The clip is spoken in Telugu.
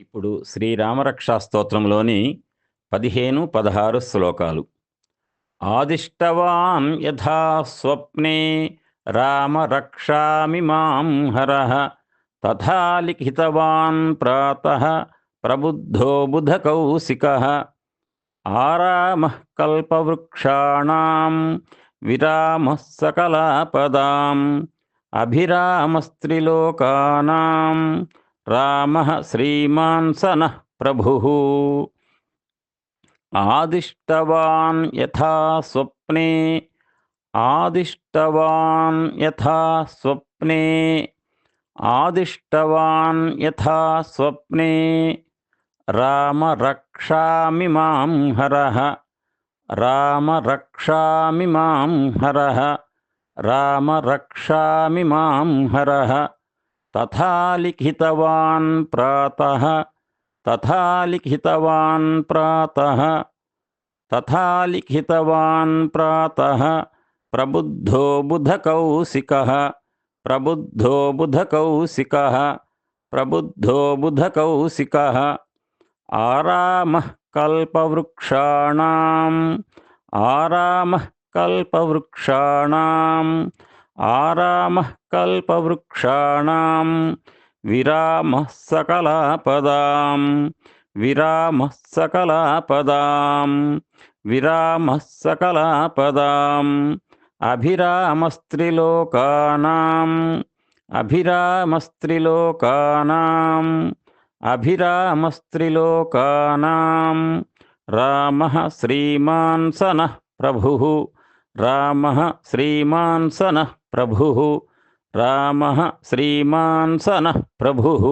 ఇప్పుడు శ్రీరామరక్షా స్తోత్రంలోని పదిహేను పదహారు శ్లోకాలు. ఆదిష్టవాన్ యథా స్వప్నే రామ రక్షామి మాం హర తథా లిఖితవాన్ ప్రాత ప్రబుద్ధో బుధకౌశికः ఆరామ కల్పవృక్షాణం విరామ సకలాపదాం అభిరామస్త్రిలోకానాం రామ శ్రీమాన్ సన ప్రభు. ఆదిష్టవాన్ యథా స్వప్నే ఆదిష్టవాన్ యథా స్వప్నే ఆదిష్టవాన్ యథా స్వప్నే రామ రక్షామి మాం హర రామ రక్షామి మాం హర రామ రక్షామి మాం హర. తథా లిఖితవాన్ ప్రాతః తథా లిఖితవాన్ ప్రాతః తథా లిఖితవాన్ ప్రాతః ప్రబుద్ధో బుధకౌశికः ప్రబుద్ధో బుధకౌశికः ప్రబుద్ధో బుధకౌశికः ఆరామः కల్పవృక్షాణాం ఆరామः కల్పవృక్షాణాం ఆరామः కల్పవృక్షాణం విరామः సకలాపదాం విరామः సకలాపదాం విరామः సకలాపదాం అభిరామస్త్రిలోకానాం అభిరామస్త్రిలోకానాం అభిరామస్త్రిలోకానాం రామः శ్రీమాన్ స నః ప్రభుः రామः శ్రీమాన్ స నః ప్రభుः రామः శ్రీమాన్ స నః ప్రభుः